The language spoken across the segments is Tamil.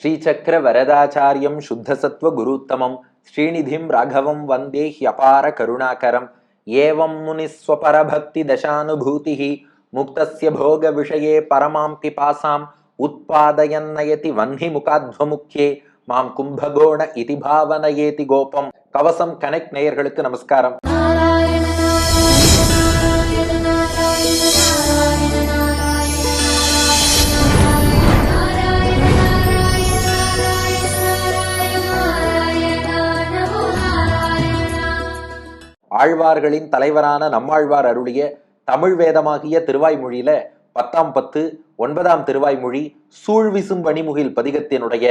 ஸ்ரீசக்கர வரதாச்சாரியம் சுத்தசத்வ குருத்தமம் ஸ்ரீநிதிம் ராகவம் வந்தே ஹியபார கருணாகரம் ஏவம் முனிஸ்வபரபக்தி தசானுபூதி முக்தசிய போக விஷயே பரமாம் பிபாசாம் உத்பாதயன்னயதி வன்னி முகாத்வமுக்கியே மாம் கும்பகோண இதி கோபம். கவசம் கனெக்ட் நேயர்களுக்கு நமஸ்காரம். ஆழ்வார்களின் தலைவரான நம்மாழ்வார் அருளிய தமிழ் வேதமாகிய திருவாய்மொழியில பத்தாம் பத்து ஒன்பதாம் திருவாய்மொழி சூழ்விசும் பணிமுகில் பதிகத்தினுடைய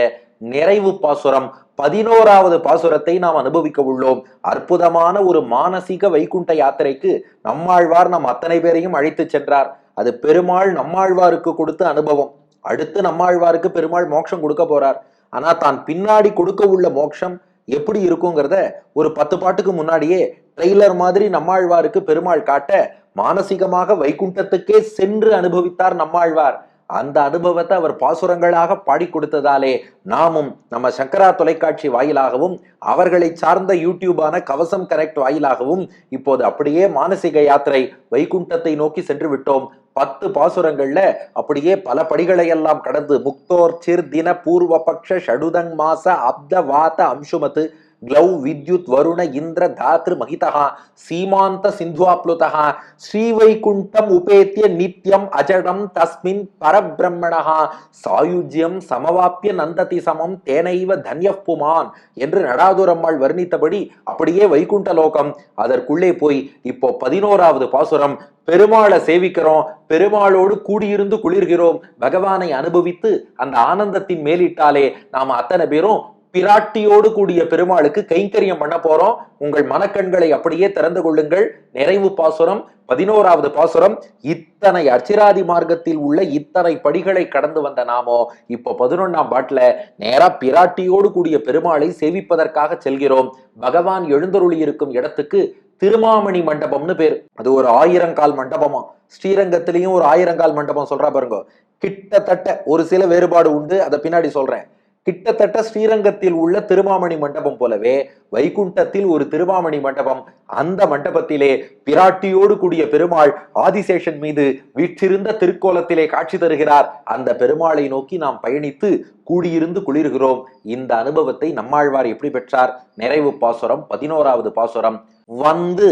நிறைவு பாசுரம் பதினோராவது பாசுரத்தை நாம் அனுபவிக்க உள்ளோம். அற்புதமான ஒரு மானசீக வைகுண்ட யாத்திரைக்கு நம்மாழ்வார் நம் அத்தனை பேரையும் அழைத்து சென்றார். அது பெருமாள் நம்மாழ்வாருக்கு கொடுத்த அனுபவம். அடுத்து நம்மாழ்வாருக்கு பெருமாள் மோட்சம் கொடுக்க போறார். ஆனா தான் பின்னாடி கொடுக்க உள்ள மோட்சம் எப்படி இருக்குங்கிறத ஒரு பத்து பாட்டுக்கு முன்னாடியே ட்ரெய்லர் மாதிரி நம்மாழ்வாருக்கு பெருமாள் காட்ட மானசீகமாக வைகுண்டத்துக்கே சென்று அனுபவித்தார் நம்மாழ்வார். அந்த அனுபவத்தை அவர் பாசுரங்களாக பாடி கொடுத்ததாலே நாமும் நம்ம சங்கரா தொலைக்காட்சி வாயிலாகவும் அவர்களை சார்ந்த யூடியூபான கவசம் கனெக்ட் வாயிலாகவும் இப்போது அப்படியே மானசீக யாத்திரை வைகுண்டத்தை நோக்கி சென்று விட்டோம். பத்து பாசுரங்கள்ல அப்படியே பல படிகளை எல்லாம் கடந்து முக்தோர் சிர் தின பூர்வ பக்ஷ ஷடுதங் மாச அப்த வாத அம்சுமத்து க்ளௌ வித்யுத் வருண இந்திர தாத்ரு மகிதா சீமாந்த சிந்துவாப்ளுதா ஸ்ரீவைகுண்டம் உபேத்திய நித்யம் அஜடம் தஸ்மின் பரபிரம்மணா சாயுஜ்யம் சமவாப்பிய நந்ததி சமம் தேனைவ தன்ய புமான் என்று நடாதுரம்மாள் வர்ணித்தபடி அப்படியே வைகுண்ட லோகம் அதற்குள்ளே போய் இப்போ பதினோராவது பாசுரம் பெருமாளை சேவிக்கிறோம் பெருமாளோடு கூடியிருந்து குளிர்கிறோம் பகவானை அனுபவித்து அந்த ஆனந்தத்தின் மேலிட்டாலே நாம அத்தனை பேரும் பிராட்டியோடு கூடிய பெருமாளுக்கு கைங்கரியம் பண்ண போறோம். உங்கள் மனக்கண்களை அப்படியே திறந்து கொள்ளுங்கள். நிறைவு பாசுரம் பதினோராவது பாசுரம். இத்தனை அச்சிராதி மார்க்கத்தில் உள்ள இத்தனை படிகளை கடந்து வந்த நாமோ இப்போ பதினொன்னாம் பாட்டில் நேரா பிராட்டியோடு கூடிய பெருமாளை சேவிப்பதற்காக செல்கிறோம். பகவான் எழுந்தருளி இருக்கும் இடத்துக்கு திருமாமணி மண்டபம்னு பேர். அது ஒரு ஆயிரங்கால் மண்டபமா? ஸ்ரீரங்கத்திலையும் ஒரு ஆயிரங்கால் மண்டபம் சொல்றா பாருங்க. கிட்டத்தட்ட ஒரு சில வேறுபாடு உண்டு. அதை பின்னாடி சொல்றேன். கிட்டத்தட்ட ஸ்ரீரங்கத்தில் உள்ள திருமாமணி மண்டபம் போலவே வைகுண்டத்தில் ஒரு திருமாமணி மண்டபம். அந்த மண்டபத்திலே பிராட்டியோடு கூடிய பெருமாள் ஆதிசேஷன் மீது வீற்றிருந்த திருக்கோலத்திலே காட்சி தருகிறார். அந்த பெருமாளை நோக்கி நாம் பயணித்து கூடியிருந்து குளிர்கிறோம். இந்த அனுபவத்தை நம்மாழ்வார் எப்படி பெற்றார்? நிறைவு பாசுரம் பதினோராவது பாசுரம். வந்து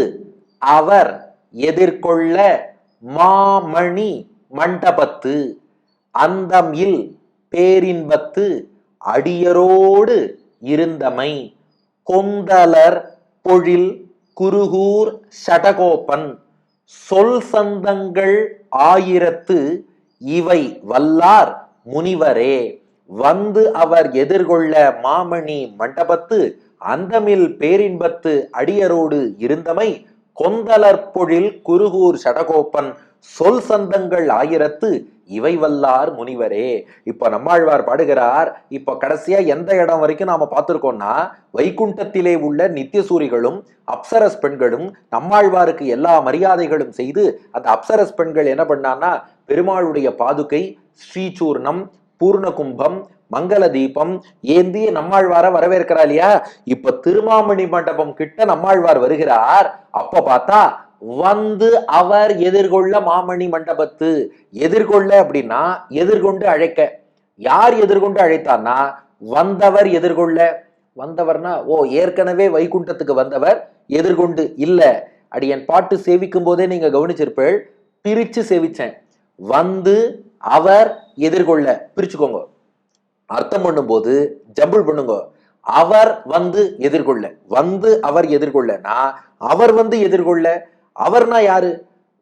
அவர் எதிர்கொள்ள மாமணி மண்டபத்து அந்தம் இல் பேரின்பத்து அடியரோடு இருந்தமை கொந்தலர் பொழில் குருகூர் சடகோபன் சொல் சந்தங்கள் ஆயிரத்து இவை வல்லார் முனிவரே. வந்து அவர் எதிர்கொள்ள மாமணி மண்டபத்து அந்தமில் பேரின்பத்து அடியரோடு இருந்தமை கொந்தலர் பொழில் குருகூர் சடகோப்பன் சொல் சந்தங்கள் ஆயிரத்து இவை வல்லார் முனிவரே. இப்போ நம்மாழ்வார் பாடுகிறார் இப்போ கடைசியா எந்த இடம் வரைக்கும் நாம பார்த்துருக்கோம்னா வைகுண்டத்திலே உள்ள நித்தியசூரிகளும் அப்சரஸ் பெண்களும் நம்மாழ்வாருக்கு எல்லா மரியாதைகளும் செய்து அந்த அப்சரஸ் பெண்கள் என்ன பண்ணான்னா பெருமாளுடைய பாதுகை ஸ்ரீசூர்ணம் பூர்ண கும்பம் மங்கள தீபம் ஏந்திய நம்மாழ்வார வரவேற்கிறா இல்லையா? இப்ப திருமாமணி மண்டபம் கிட்ட நம்மாழ்வார் வருகிறார். அப்ப பார்த்தா வந்து அவர் எதிர்கொள்ள மாமணி மண்டபத்து எதிர்கொள்ள அப்படின்னா எதிர்கொண்டு அழைக்க. யார் எதிர்கொண்டு அழைத்தார்னா வந்தவர் எதிர்கொள்ள. வந்தவர்னா ஓ ஏற்கனவே வைகுண்டத்துக்கு வந்தவர் எதிர்கொண்டு. இல்ல அடி என் பாட்டு சேவிக்கும் போதே நீங்க கவனிச்சிருப்பீள் பிரிச்சு சேவிச்சேன். வந்து அவர் எதிர்கொள்ள. பிரிச்சுக்கோங்க. அர்த்தம் பண்ணும்போது ஜம்பிள் பண்ணுங்க. அவர் வந்து எதிர்கொள்ள. வந்து அவர் எதிர்கொள்ளனா அவர் வந்து எதிர்கொள்ள. அவர்னா யாரு?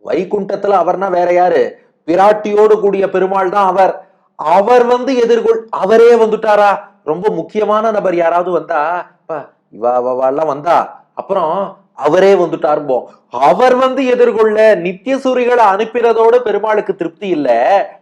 வைகுண்டத்துல அவர்னா வேற யாரு? பிராட்டியோடு கூடிய பெருமாள் தான் அவர். அவர் வந்து எதிர்கொள் அவரே வந்துட்டாரா? ரொம்ப முக்கியமான நபர் யாராவது வந்தா அப்பா, இவா எல்லாம் வந்தா? அப்புறம் அவரே வந்துட்டாரும்போம் அவர் வந்து எதிர்கொள்ள நித்திய சூரிகளை அனுப்பினதோட பெருமாளுக்கு திருப்தி இல்ல.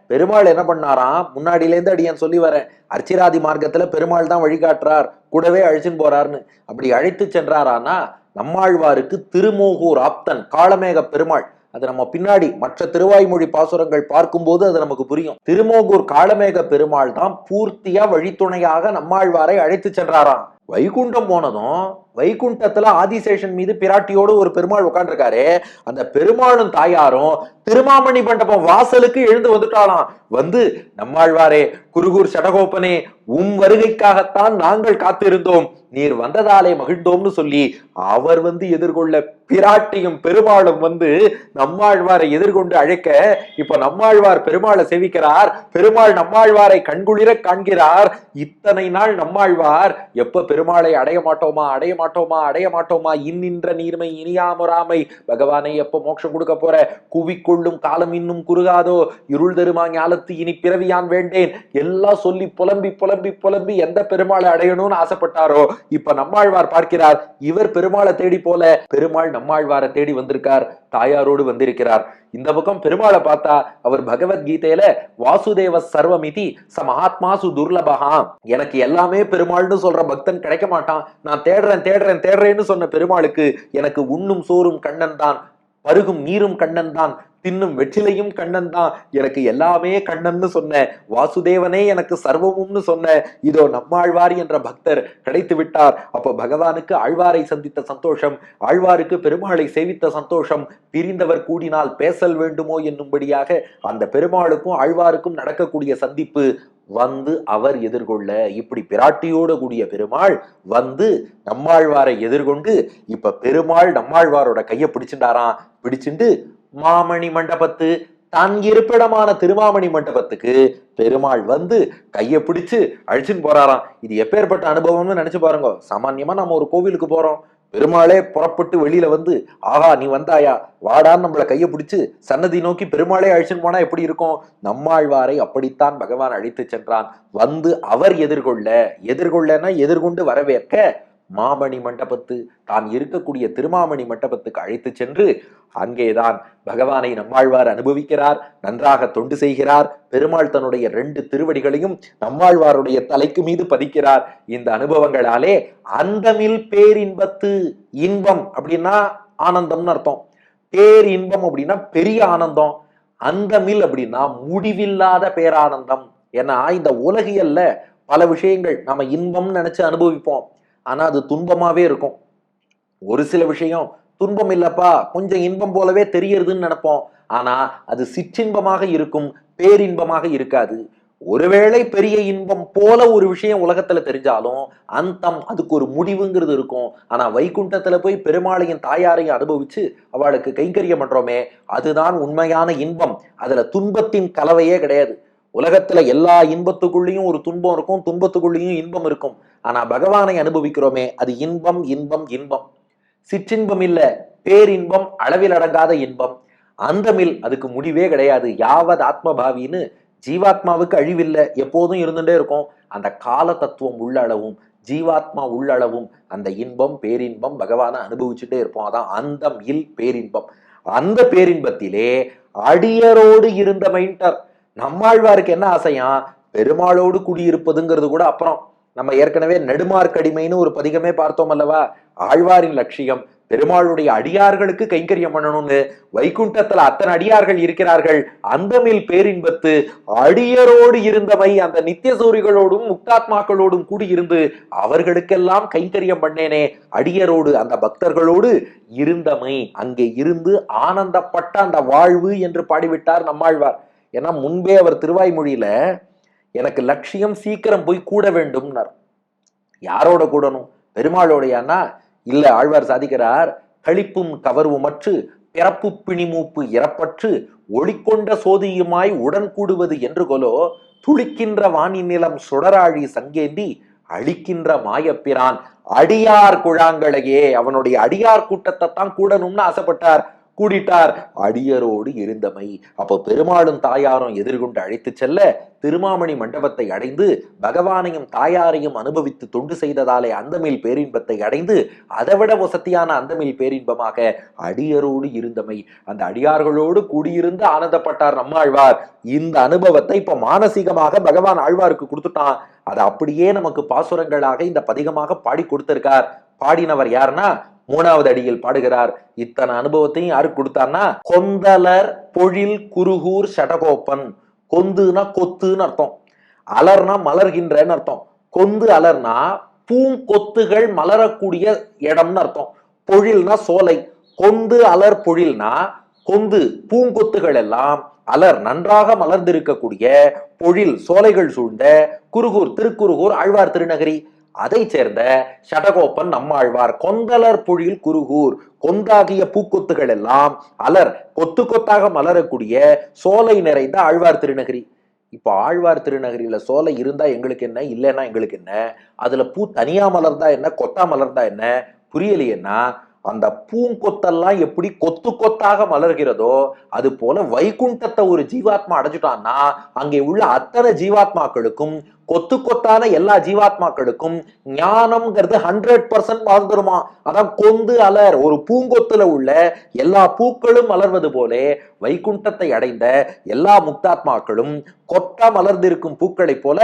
பெருமாள் என்ன பண்ணாராம்? முன்னாடியில இருந்து அடியன் சொல்லி வரேன். அர்ச்சிராதி மார்க்கத்துல பெருமாள் தான் வழிகாட்டுறார். கூடவே அழைச்சின்னு போறாருன்னு. அப்படி அழைத்து சென்றாரானா? நம்மாழ்வாருக்கு திருமோகூர் ஆப்தன் காலமேக பெருமாள். அது நம்ம பின்னாடி மற்ற திருவாய்மொழி பாசுரங்கள் பார்க்கும்போது அது நமக்கு புரியும். திருமோகூர் காலமேக பெருமாள் தான் பூர்த்தியா வழித்துணையாக நம்மாழ்வாரை அழைத்து சென்றாராம். வைகுண்டம் போனதும் வைகுண்டத்துல ஆதிசேஷன் மீது பிராட்டியோடு ஒரு பெருமாள் உட்காந்துருக்காரு அந்த பெருமாளும் தாயாரும் திருமாமணி மண்டபம் வாசலுக்கு எழுந்து வந்துட்டாலாம் வந்து நம்மாழ்வாரே குருகூர் சடகோப்பனே உம் வருகைக்காகத்தான் நாங்கள் காத்திருந்தோம். நீர் வந்ததாலே மகிழ்ந்தோம்னு சொல்லி அவர் வந்து எதிர்கொள்ள பிராட்டியும் பெருமாளும் வந்து நம்மாழ்வாரை எதிர்கொண்டு அழைக்க இப்ப நம்மாழ்வார் பெருமாளை செவிக்கிறார். பெருமாள் நம்மாழ்வாரை கண்குளிர காண்கிறார். இத்தனை நாள் நம்மாழ்வார் எப்ப பெருமாளை அடைய மாட்டோமா அடைய மாட்டோமா அடைய மாட்டோமா? இன்னின்ற நீர்மை இனியாமுறாமை. பகவானை எப்ப மோட்சம் கொடுக்க போற? குவிக்கொள்ளும் காலம் இன்னும் குறுகாதோ? இருள் தருமா ஞாலத்து? இனி பிறவியான் வேண்டேன்? எல்லாம் சொல்லி புலம்பி புலம்பி புலம்பி எந்த பெருமாளை அடையணும்னு ஆசைப்பட்டாரோ? இப்ப நம்மாழ்வார் பார்க்கிறார் இவர் பெருமாளை தேடி போல. பெருமாள் நம்மாழ்வாரை தேடி வந்திருக்கார் தாயாரோடு வந்திருக்கிறார். இந்த பக்கம் பெருமாளை பார்த்தா அவர் பகவத்கீதையில வாசுதேவ சர்வமிதி ச மகாத்மாசு துர்லபகா எனக்கு எல்லாமே பெருமாள்னு சொல்ற பக்தன் கிடைக்க மாட்டான் நான் தேடுறேன் தேடுறேன் தேடுறேன்னு சொன்ன பெருமாளுக்கு எனக்கு உண்ணும் சோறும் கண்ணன் தான் பருகும் நீரும் கண்ணன் தான் தின்னும் வெற்றிலையும் கண்ணன் தான் எனக்கு எல்லாமே கண்ணன்னு சொன்ன வாசுதேவனே எனக்கு சர்வமும்னு சொன்ன இதோ நம்மாழ்வார் என்ற பக்தர் கிடைத்து விட்டார். அப்போ பகவானுக்கு ஆழ்வாரை சந்தித்த சந்தோஷம் ஆழ்வாருக்கு பெருமாளை சேவித்த சந்தோஷம் பிரிந்தவர் கூடினால் பேசல் வேண்டுமோ என்னும்படியாக அந்த பெருமாளுக்கும் ஆழ்வாருக்கும் நடக்கக்கூடிய சந்திப்பு வந்து அவர் எதிர்கொள்ள இப்படி பிராட்டியோடு கூடிய பெருமாள் வந்து நம்மாழ்வாரை எதிர்கொண்டு இப்ப பெருமாள் நம்மாழ்வாரோட கையை பிடிச்சிட்டாராம். பிடிச்சிண்டு மாமணி மண்டபத்து தான் இருப்பிடமான திருமாமணி மண்டபத்துக்கு பெருமாள் வந்து கையை பிடிச்சு அழிச்சுன்னு போறாராம். இது எப்பேற்பட்ட அனுபவம்னு நினைச்சு பாருங்க. சாமான்யமா நம்ம ஒரு கோவிலுக்கு போறோம். பெருமாளே புறப்பட்டு வெளியில வந்து ஆஹா நீ வந்தாயா? வாடான்னு நம்மளை கையை பிடிச்சு சன்னதி நோக்கி பெருமாளே அழிச்சுன்னு போனா எப்படி இருக்கும்? நம்மாழ்வாரை அப்படித்தான் பகவான் அழைத்து சென்றான். வந்து அவர் எதிர்கொள்ள எதிர்கொள்ளனா எதிர்கொண்டு வரவேற்க மாமணி மண்டபத்து தான் இருக்கக்கூடிய திருமாமணி மண்டபத்துக்கு அழைத்து சென்று அங்கேதான் பகவானை நம்மாழ்வார் அனுபவிக்கிறார் நன்றாக தொண்டு செய்கிறார் பெருமாள் தன்னுடைய ரெண்டு திருவடிகளையும் நம்மாழ்வாருடைய தலைக்கு மீது பதிக்கிறார். இந்த அனுபவங்களாலே அந்தமில் பேரின்பத்து இன்பம் அப்படின்னா ஆனந்தம்னு அர்த்தம். பேர் இன்பம் அப்படின்னா பெரிய ஆனந்தம். அந்தமில் அப்படின்னா முடிவில்லாத பேரானந்தம். ஏன்னா இந்த உலகியல்ல பல விஷயங்கள் நம்ம இன்பம்னு நினைச்சு அனுபவிப்போம். ஆனால் அது துன்பமாகவே இருக்கும். ஒரு சில விஷயம் துன்பம் இல்லப்பா கொஞ்சம் இன்பம் போலவே தெரியறதுன்னு நினைப்போம். ஆனால் அது சிற்றின்பமாக இருக்கும் பேரின்பமாக இருக்காது. ஒருவேளை பெரிய இன்பம் போல ஒரு விஷயம் உலகத்துல தெரிஞ்சாலும் அந்தம் அதுக்கு ஒரு முடிவுங்கிறது இருக்கும். ஆனா வைகுண்டத்துல போய் பெருமாளையும் தாயாரையும் அனுபவிச்சு அவளுக்கு கைங்கரியம் பண்றோமே அதுதான் உண்மையான இன்பம். அதுல துன்பத்தின் கலவையே கிடையாது. உலகத்துல எல்லா இன்பத்துக்குள்ளேயும் ஒரு துன்பம் இருக்கும் துன்பத்துக்குள்ளேயும் இன்பம் இருக்கும். ஆனா பகவானை அனுபவிக்கிறோமே அது இன்பம் இன்பம் இன்பம். சிற்றின்பம் இல்ல பேரின்பம் அளவில் அடங்காத இன்பம். அந்தமில் அதுக்கு முடிவே கிடையாது. யாவத் ஆத்மபாவின்னு ஜீவாத்மாவுக்கு அழிவில்லை. எப்போதும் இருந்துட்டே இருக்கும். அந்த கால தத்துவம் உள்ளளவும் ஜீவாத்மா உள்ளளவும் அந்த இன்பம் பேரின்பம் பகவானை அனுபவிச்சுட்டே இருப்போம். அதான் அந்தம் இல் பேரின்பம். அந்த பேரின்பத்திலே அடியரோடு இருந்த மைண்டர் நம்மாழ்வாருக்கு என்ன ஆசையா? பெருமாளோடு குடியிருப்பதுங்கிறது கூட அப்புறம். நம்ம ஏற்கனவே நெடுமார்க்கடிமைன்னு ஒரு பதிகமே பார்த்தோம் அல்லவா? ஆழ்வாரின் லட்சியம் பெருமாளுடைய அடியார்களுக்கு கைங்கரியம் பண்ணணும்னு வைகுண்டத்துல அத்தனை அடியார்கள் இருக்கிறார்கள். அந்தமில் பேரின்பத்து அடியரோடு இருந்தவை அந்த நித்திய சூரிகளோடும் முக்தாத்மாக்களோடும் கூடியிருந்து அவர்களுக்கெல்லாம் கைங்கரியம் பண்ணேனே. அடியரோடு அந்த பக்தர்களோடு இருந்தமை அங்கே இருந்து ஆனந்தப்பட்ட அந்த வாழ்வு என்று பாடிவிட்டார் நம்மாழ்வார். ஏன்னா முன்பே அவர் திருவாய்மொழியில எனக்கு லட்சியம் சீக்கிரம் போய் கூட வேண்டும்னார். யாரோட கூடணும்? பெருமாளோடையானா? இல்ல ஆழ்வார் சாதிக்கிறார் களிப்பும் கவர்வுமற்று பிறப்பு பிணிமூப்பு இறப்பற்று ஒளிக்கொண்ட சோதியுமாய் உடன் கூடுவது என்று கொலோ துளிக்கின்ற வாணி நிலம் சுடராழி சங்கேந்தி அழிக்கின்ற மாயப்பிரான் அடியார் குழாங்களையே அவனுடைய அடியார் கூட்டத்தை தான் கூடணும்னு ஆசைப்பட்டார். கூடிட்டார். அடியரோடு இருந்தமை. அப்போ பெருமாளும் தாயாரும் எதிர்கொண்டு அழைத்து செல்ல திருமாமணி மண்டபத்தை அடைந்து பகவானையும் தாயாரையும் அனுபவித்து தொண்டு செய்ததாலே அந்தமில் பேரின்பத்தை அடைந்து அதைவிட வசதியான அந்தமில் பேரின்பமாக அடியரோடு இருந்தமை. அந்த அடியார்களோடு கூடியிருந்து ஆனந்தப்பட்டார் நம்மாழ்வார். இந்த அனுபவத்தை இப்ப மானசீகமாக பகவான் ஆழ்வாருக்கு கொடுத்துட்டான். அதை அப்படியே நமக்கு பாசுரங்களாக இந்த பதிகமாக பாடி கொடுத்திருக்கார். பாடினவர் யாருன்னா மூணாவது அடியில் பாடுகிறார். இத்தனை அனுபவத்தையும் யாருக்கு கொடுத்தார்னா கொந்தலர் பொழில் குருகூர் சடகோப்பன். கொந்துனா கொத்துன்னு அர்த்தம். அலர்னா மலர்கின்றன்னு அர்த்தம். கொந்து அலர்னா பூங்கொத்துகள் மலரக்கூடிய இடம்னு அர்த்தம். பொழில்னா சோலை. கொந்து அலர் பொழில்னா கொந்து பூங்கொத்துகள் எல்லாம் அலர் நன்றாக மலர்ந்திருக்கக்கூடிய பொழில் சோலைகள் சூழ்ந்த குருகூர் திருக்குருகூர் ஆழ்வார் திருநகரி. அதை சேர்ந்த ஷடகோப்பன் நம்மாழ்வார் கொந்தலர் புழியில் குருகூர் கொந்தாகிய பூக்கொத்துகள் எல்லாம் அலர் கொத்து கொத்தாக மலரக்கூடிய சோலை நிறைந்த ஆழ்வார் திருநகரி. இப்போ ஆழ்வார் திருநகரியில சோலை இருந்தா எங்களுக்கு என்ன இல்லைன்னா எங்களுக்கு என்ன? அதுல பூ தனியா மலர்ந்தா என்ன கொத்தா மலர்ந்தா என்ன? புரியலையேன்னா அந்த பூங்கொத்தெல்லாம் எப்படி கொத்து கொத்தாக மலர்கிறதோ அது போல வைகுண்டத்தை ஒரு ஜீவாத்மா அடைஞ்சிட்டான்னா அங்கே உள்ள அத்தனை ஜீவாத்மாக்களுக்கும் கொத்து கொத்தான எல்லா ஜீவாத்மாக்களுக்கும் ஞானம்ங்கிறது ஹண்ட்ரட் பர்சன்ட் மலர்ந்துருமா அதான் கொந்து அலர் ஒரு பூங்கொத்துல உள்ள எல்லா பூக்களும் மலர்வது போலே வைகுண்டத்தை அடைந்த எல்லா முக்தாத்மாக்களும் கொத்தா மலர்ந்திருக்கும் பூக்களைப் போல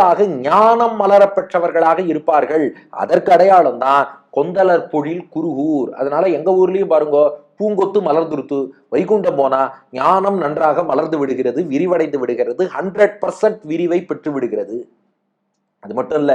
அதற்காக ஞானம் மலரப்பெற்றவர்களாக இருப்பார்கள். அதற்கு அடையாளம் தான் கொந்தலர் பொழில் குருகூர். அதனால எங்க ஊர்லயும் பாருங்க பூங்கொத்து மலர்ந்துருத்து. வைகுண்டம் போனா ஞானம் நன்றாக மலர்ந்து விடுகிறது விரிவடைந்து விடுகிறது ஹண்ட்ரட் பர்சன்ட் விரிவை பெற்று விடுகிறது. அது மட்டும் இல்ல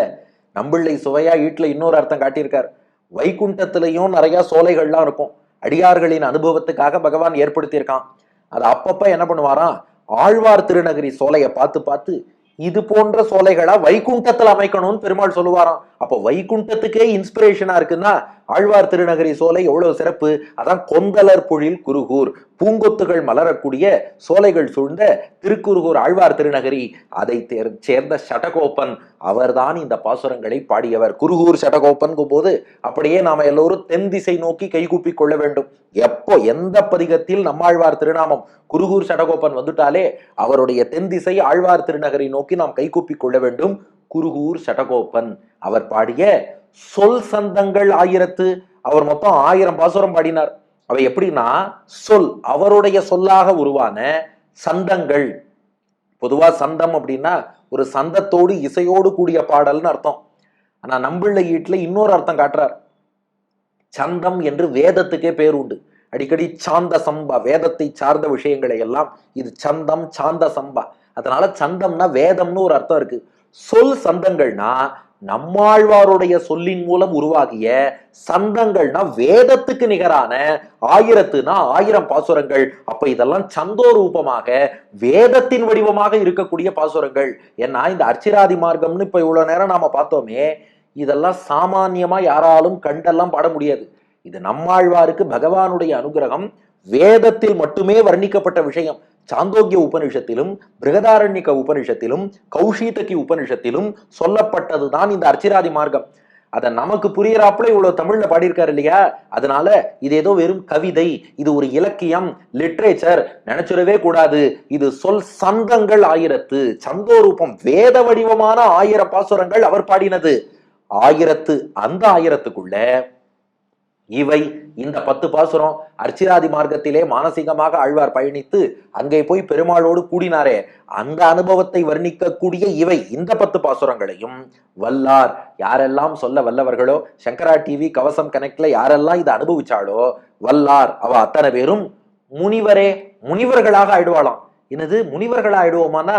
நம்பிள்ளை சுவையா வீட்டுல இன்னொரு அர்த்தம் காட்டியிருக்கார். வைகுண்டத்திலையும் நிறைய சோலைகள்லாம் இருக்கும். அடியார்களின் அனுபவத்துக்காக பகவான் ஏற்படுத்தியிருக்கான். அது அப்பப்ப என்ன பண்ணுவாராம்? ஆழ்வார் திருநகரி சோலையை பார்த்து பார்த்து இது போன்ற சோலைகளை வைகுண்டத்தில் அமைக்கணும்னு பெருமாள் சொல்லுவாராம். அப்போ வைகுண்டத்துக்கே இன்ஸ்பிரேஷனா இருக்குன்னா ஆழ்வார் திருநகரி சோலை எவ்வளவு சிறப்பு? அதான் கொந்தலர் பொழில் குருகூர். பூங்கொத்துகள் மலரக்கூடிய சோலைகள் சூழ்ந்த திருக்குருகூர் ஆழ்வார் திருநகரி. அதை தேர்- சேர்ந்த சடகோப்பன். அவர்தான் இந்த பாசுரங்களை பாடியவர். குருகூர் சடகோப்பன் போது அப்படியே நாம எல்லோரும் தென் திசை நோக்கி கைகூப்பி கொள்ள வேண்டும். எப்போ எந்த பதிகத்தில் நம்மாழ்வார் திருநாமம் குருகூர் சடகோப்பன் வந்துட்டாலே அவருடைய தென் திசை ஆழ்வார் திருநகரை நோக்கி நாம் கைகூப்பி கொள்ள வேண்டும். குருகூர் சடகோப்பன். அவர் பாடிய சொல் சந்தங்கள் ஆயிரத்து அவர் மொத்தம் ஆயிரம் பாசுரம் பாடினார். அவை எப்படின்னா சொல் அவருடைய சொல்லாக உருவான சந்தங்கள். பொதுவா சந்தம் அப்படின்னா ஒரு சந்தத்தோடு இசையோடு கூடிய பாடல்னு அர்த்தம். ஆனா நம்பிள்ள ஈட்டுல இன்னொரு அர்த்தம் காட்டுறார். சந்தம் என்று வேதத்துக்கே பேர் உண்டு. அடிக்கடி சாந்த சம்பா வேதத்தை சார்ந்த விஷயங்களை எல்லாம் இது சந்தம் சாந்த சம்பா. அதனால சந்தம்னா வேதம்னு ஒரு அர்த்தம் இருக்கு. சொல் சந்தங்கள்னா நம்மாழ்வாருடைய சொல்லின் மூலம் உருவாகிய சந்தங்கள்னா வேதத்துக்கு நிகரான ஆயிரத்துனா ஆயிரம் பாசுரங்கள். அப்ப இதெல்லாம் சந்தோ ரூபமாக வேதத்தின் வடிவமாக இருக்கக்கூடிய பாசுரங்கள். ஏன்னா இந்த அர்ச்சிராதி மார்க்கம்னு இப்ப இவ்வளவு நேரம் நாம பார்த்தோமே இதெல்லாம் சாமானியமா யாராலும் கண்டெல்லாம் பாட முடியாது. இது நம்மாழ்வாருக்கு பகவானுடைய அனுகிரகம் வேதத்தில் மட்டுமே வர்ணிக்கப்பட்ட விஷயம். சாந்தோக்கிய உபனிஷத்திலும் பிருகதாரண்யக உபனிஷத்திலும் கௌஷீதகி உபனிஷத்திலும் சொல்லப்பட்டது தான் இந்த அர்ச்சிராதி மார்க்கம். அதை நமக்கு புரியறாப்புல இவ்வளவு தமிழ்ல பாடியிருக்காரு இல்லையா? அதனால இது ஏதோ வெறும் கவிதை இது ஒரு இலக்கியம் லிட்ரேச்சர் நினைச்சிடவே கூடாது. இது சொல் சந்தங்கள் ஆயிரத்து சந்தோரூபம் வேத வடிவமான ஆயிரம் பாசுரங்கள் அவர் பாடினது. ஆயிரத்து அந்த ஆயிரத்துக்குள்ள இவை இந்த பத்து பாசுரம் அர்ச்சிராதி மார்க்கத்திலே மானசீகமாக ஆழ்வார் பயணித்து அங்கே போய் பெருமாளோடு கூடினாரே. அந்த அனுபவத்தை வர்ணிக்கக்கூடிய இவை இந்த பத்து பாசுரங்களையும். வல்லார் யாரெல்லாம் சொல்ல வல்லவர்களோ சங்கரா டிவி கவசம் கனெக்ட்ல யாரெல்லாம் இதை அனுபவிச்சாலோ வல்லார் அவ அத்தனை பேரும் முனிவரே முனிவர்களாக ஆயிடுவாளாம். என்னது முனிவர்களாக ஆயிடுவோமானா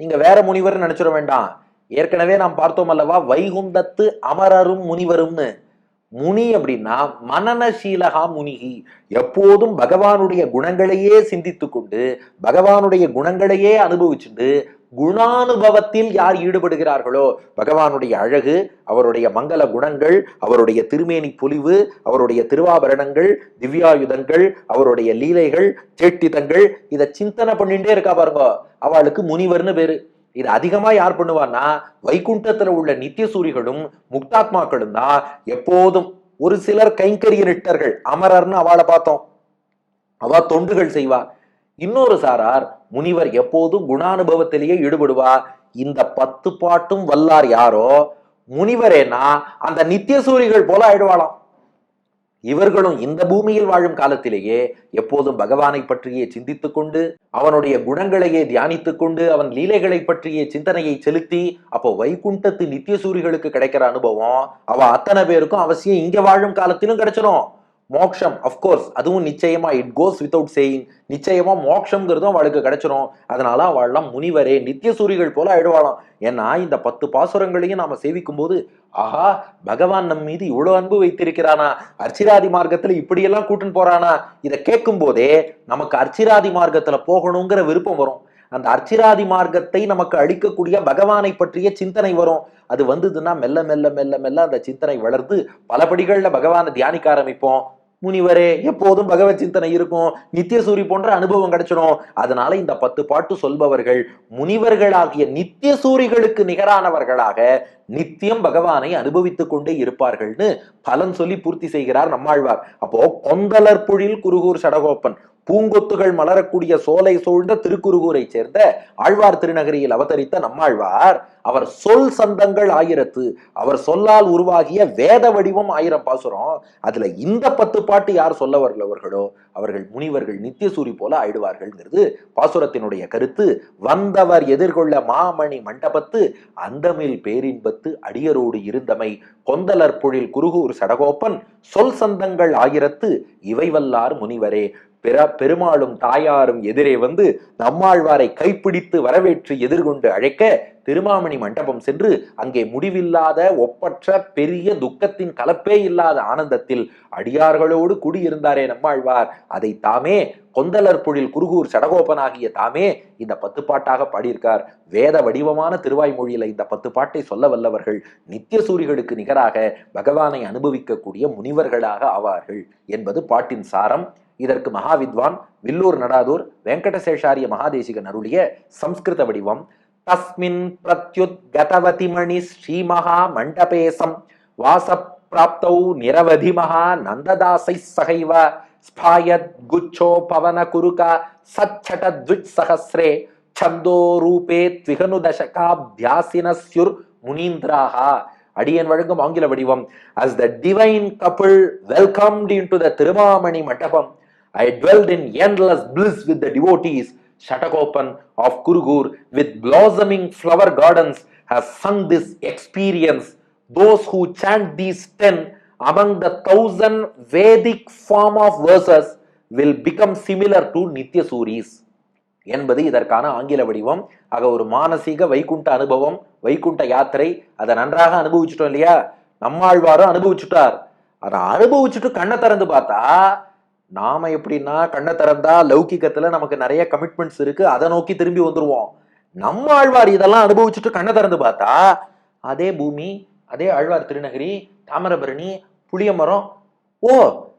நீங்க வேற முனிவர் நினைச்சிட வேண்டாம். ஏற்கனவே நாம் பார்த்தோம் அல்லவா வைகுந்தத்து அமரரும் முனிவரும்னு. முனி அப்படின்னா மனநசீலகா முனிகி. எப்போதும் பகவானுடைய குணங்களையே சிந்தித்து கொண்டு பகவானுடைய குணங்களையே அனுபவிச்சுண்டு குணானுபவத்தில் யார் ஈடுபடுகிறார்களோ பகவானுடைய அழகு அவருடைய மங்கள குணங்கள் அவருடைய திருமேனி பொலிவு அவருடைய திருவாபரணங்கள் திவ்யாயுதங்கள் அவருடைய லீலைகள் சேட்டிதங்கள் இதை சிந்தனை பண்ணிட்டே இருக்கா பாருங்க. அவளுக்கு முனிவர்னு பேரு. இது அதிகமா யார் பண்ணுவான்னா வைகுண்டத்துல உள்ள நித்தியசூரிகளும் முக்தாத்மாக்களும் தான் எப்போதும் ஒரு சிலர் கைங்கரிய நிட்டர்கள் அமரர்னு அவளை பார்த்தோம். அவ தொண்டுகள் செய்வா. இன்னொரு சாரார் முனிவர் எப்போதும் குணானுபவத்திலேயே ஈடுபடுவா. இந்த பத்து பாட்டும் வல்லார் யாரோ? முனிவரேனா அந்த நித்தியசூரிகள் போல ஆயிடுவாளாம். இவர்களும் இந்த பூமியில் வாழும் காலத்திலேயே எப்போதும் பகவானை பற்றியே சிந்தித்துக் கொண்டு அவனுடைய குணங்களையே தியானித்துக் கொண்டு அவன் லீலைகளை பற்றிய சிந்தனையை செலுத்தி அப்போ வைகுண்டத்து நித்திய சூரிகளுக்கு கிடைக்கிற அனுபவம் அவ அத்தனை பேருக்கும் அவசியம் இங்க வாழும் காலத்திலும் கிடைச்சிடும் மோக்ஷம் அஃப்கோர்ஸ் அதுவும் நிச்சயமா இட் கோஸ் வித்தவுட் சேயிங் நிச்சயமா மோக்ஷங்கிறதும் அவளுக்கு கிடைச்சிரும். அதனால அவள்லாம் முனிவரே நித்திய சூரிகள் போல ஆயிடுவாளாம். ஏன்னா இந்த பத்து பாசுரங்களையும் நாம சேவிக்கும் போது ஆஹா பகவான் நம் மீது இவ்வளவு அன்பு வைத்திருக்கிறானா? அர்ச்சிராதி மார்க்கத்துல இப்படியெல்லாம் கூட்டின்னு போறானா? இதை கேட்கும் போதே நமக்கு அர்ச்சிராதி மார்க்கத்துல போகணுங்கிற விருப்பம் வரும். அந்த அர்ச்சிராதி மார்க்கத்தை நமக்கு அளிக்கக்கூடிய பகவானை பற்றிய சிந்தனை வரும். அது வந்ததுன்னா மெல்ல மெல்ல மெல்ல மெல்ல அந்த சிந்தனை வளர்ந்து பல படிகள்ல பகவானை தியானிக்க ஆரம்பிப்போம். முனிவரே எப்போதும் பகவத் சிந்தனை இருக்கும். நித்தியசூரி போன்ற அனுபவம் கிடைச்சிடும். அதனால இந்த பத்து பாட்டு சொல்பவர்கள் முனிவர்களாகிய நித்தியசூரிகளுக்கு நிகரானவர்களாக நித்தியம் பகவானை அனுபவித்துக் கொண்டே இருப்பார்கள்னு பலன் சொல்லி பூர்த்தி செய்கிறார் நம்மாழ்வார். அப்போ கொந்தலர் புழில் குருகூர் சடகோப்பன். பூங்கொத்துகள் மலரக்கூடிய சோலை சூழ்ந்த திருக்குறுகூரை சேர்ந்த ஆழ்வார் திருநகரியில் அவதரித்த நம்மாழ்வார் அவர் சொல் சந்தங்கள் ஆயிரத்து அவர் சொல்லால் உருவாகிய வேத வடிவம் ஆயிரம் பாசுரம். அதுல இந்த பத்து பாட்டு யார் சொல்ல வரலவர்களோ அவர்கள் முனிவர்கள் நித்தியசூரி போல ஆயிடுவார்கள்ங்கிறது பாசுரத்தினுடைய கருத்து. வந்தவர் எதிர்கொள்ள மாமணி மண்டபத்து அந்தமில் பேரின்பத்து அடியரோடு இருந்தமை. கொந்தலர் பொழில் குருகூர் சடகோப்பன் சொல் சந்தங்கள் ஆயிரத்து இவைவல்லார் முனிவரே. பிற பெருமாளும் தாயாரும் எதிரே வந்து நம்மாழ்வாரை கைப்பிடித்து வரவேற்று எதிர்கொண்டு அழைக்க திருமாமணி மண்டபம் சென்று அங்கே முடிவில்லாத ஒப்பற்ற பெரிய துக்கத்தின் கலப்பே இல்லாத ஆனந்தத்தில் அடியார்களோடு குடியிருந்தாரே நம்மாழ்வார். அதை தாமே கொந்தலர் பொழில் குருகூர் சடகோபனாகிய தாமே இந்த பத்து பாட்டாக பாடியிருக்கார். வேத வடிவமான திருவாய்மொழியில இந்த பத்து பாட்டை சொல்ல வல்லவர்கள் நித்திய சூரிகளுக்கு நிகராக பகவானை அனுபவிக்கக்கூடிய முனிவர்களாக ஆவார்கள் என்பது பாட்டின் சாரம். இதற்கு மகாவித்வான் வில்லூர் நடாதூர் வெங்கடசேஷாரிய மகாதேசிகன் அருளிய சம்ஸ்கிருத வடிவம். தஸ்மின் பிரத்யுத் கதவதி மணி ஸ்ரீமகா மண்டபேசம் வாச பிராப்தௌ நிரவதி மகா நந்ததாசை சகைவ. ஸ்பாயத் குச்சோ பவன குருகா சச்சட த்விட் சகஸ்ரே சந்தோ ரூபே த்விகனு தசகாப்தியாசினஸ்யுர் முனீந்திராகா அடியன் வழங்கும் ஆங்கில வடிவம் as the divine couple welcomed in to the Thirumamani Mandapam I dwelled in endless bliss with the devotees Shatakopan of Kurugur with blossoming flower gardens has sung this experience those who chant these ten among the thousand Vedic form of verses will become similar to Nitya Suris என்பது இதற்கான ஆங்கில வடிவம் ஆக ஒரு மானசீக வைகுண்ட அனுபவம் வைகுண்ட யாத்திரை அதை நன்றாக அனுபவிச்சுட்டோம் இல்லையா நம்மாழ்வாரும் அனுபவிச்சுட்டார் அதை அனுபவிச்சுட்டு கண்ணை திறந்து பார்த்தா நாம எப்படின்னா கண்ணை திறந்தா லௌகிக்கத்துல நமக்கு நிறைய கமிட்மெண்ட்ஸ் இருக்கு. அதை நோக்கி திரும்பி வந்துருவோம். நம்ம ஆழ்வார் இதெல்லாம் அனுபவிச்சுட்டு கண்ணை திறந்து பார்த்தா அதே பூமி அதே ஆழ்வார் திருநகரி தாமிரபரணி புளிய மரம் ஓ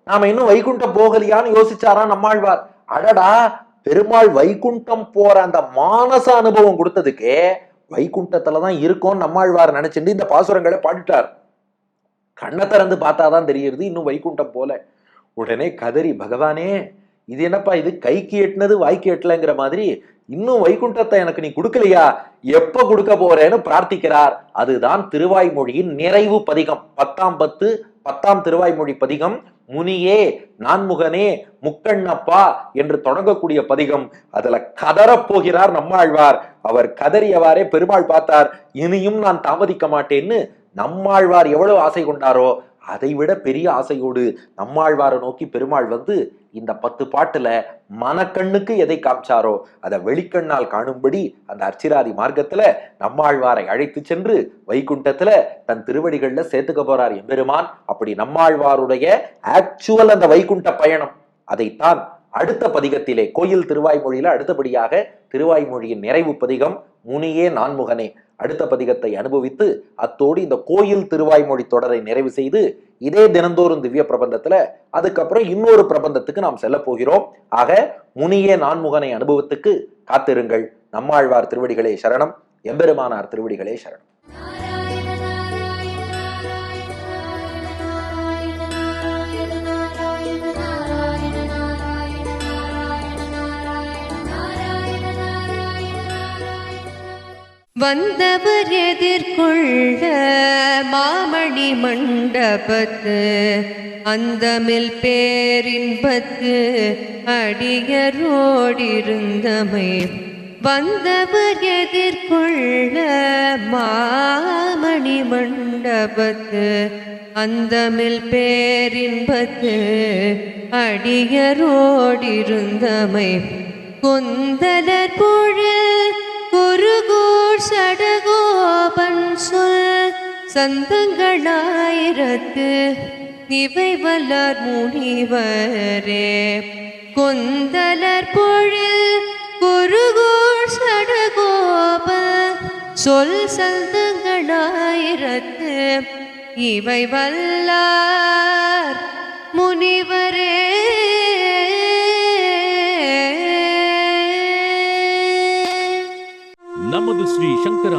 நாம இன்னும் வைகுண்டம் போகலையான்னு யோசிச்சாரா நம்மாழ்வார் அடடா பெருமாள் வைகுண்டம் போற அந்த மானச அனுபவம் கொடுத்ததுக்கே வைகுண்டத்துல தான் இருக்கோம் நம்மாழ்வார் நினைச்சுட்டு இந்த பாசுரங்களை பாடிட்டார். கண்ணை திறந்து பார்த்தாதான் தெரியுது இன்னும் வைகுண்டம் போல. உடனே கதறி பகவானே இது என்னப்பா இது கைக்கு எட்டினது வாய்க்கு எட்டலைங்கிற மாதிரி இன்னும் வைகுண்டத்தை எனக்கு நீ கொடுக்கலையா? எப்ப கொடுக்க போறேன்னு பிரார்த்திக்கிறார். அதுதான் திருவாய்மொழியின் நிறைவு பதிகம். பத்தாம் பத்து பத்தாம் திருவாய்மொழி பதிகம். முனியே நான்முகனே முக்கண்ணப்பா என்று தொடங்கக்கூடிய பதிகம். அதுல கதறப் போகிறார் நம்மாழ்வார். அவர் கதறியவாறே பெருமாள் பார்த்தார். இனியும் நான் தாமதிக்க மாட்டேன்னு நம்மாழ்வார் எவ்வளவு ஆசை கொண்டாரோ அதைவிட பெரிய ஆசையோடு நம்மாழ்வாரை நோக்கி பெருமாள் வந்து இந்த பத்து பாட்டுல மனக்கண்ணுக்கு எதை காமிச்சாரோ அதை வெளிக்கண்ணால் காணும்படி அந்த அர்ச்சிராதி மார்க்கத்துல நம்மாழ்வாரை அழைத்து சென்று வைகுண்டத்துல தன் திருவடிகள்ல சேர்த்துக்க போறார் எம்பெருமான். அப்படி நம்மாழ்வாருடைய ஆக்சுவல் அந்த வைகுண்ட பயணம் அதைத்தான் அடுத்த பதிகத்திலே கோயில் திருவாய்மொழியில அடுத்தபடியாக திருவாய்மொழியின் நிறைவு பதிகம் முனியே நான்முகனே. அடுத்த பதிகத்தை அனுபவித்து அத்தோடு இந்த கோயில் திருவாய்மொழி தொடரை நிறைவு செய்து இதே தினந்தோறும் திவ்ய பிரபந்தத்துல அதுக்கப்புறம் இன்னொரு பிரபந்தத்துக்கு நாம் செல்ல போகிறோம். ஆக முனியே நான்முகனை அனுபவத்துக்கு காத்திருங்கள். நம்மாழ்வார் திருவடிகளே சரணம் எம்பெருமானார் திருவடிகளே சரணம். வந்தவர் எதிர்கொள்ள மாமணி மண்டபத்து அந்தமில் பேரின்பத்து அடியரோடிருந்தமை. வந்தவர் எதிர்கொள்ள மாமணி மண்டபத்து அந்தமில் பேரின்பத்து அடியரோடிருந்தமை. கொந்தலர் பொழில் சடகோபன் சொல் சந்தங்களாயிரத்து இவை வல்லார் முனிவரே. கொந்தலர் பொழில் குருகூர் சடகோப சொல் சந்தங்களாயிரத்து இவை வல்லார் முனிவரே.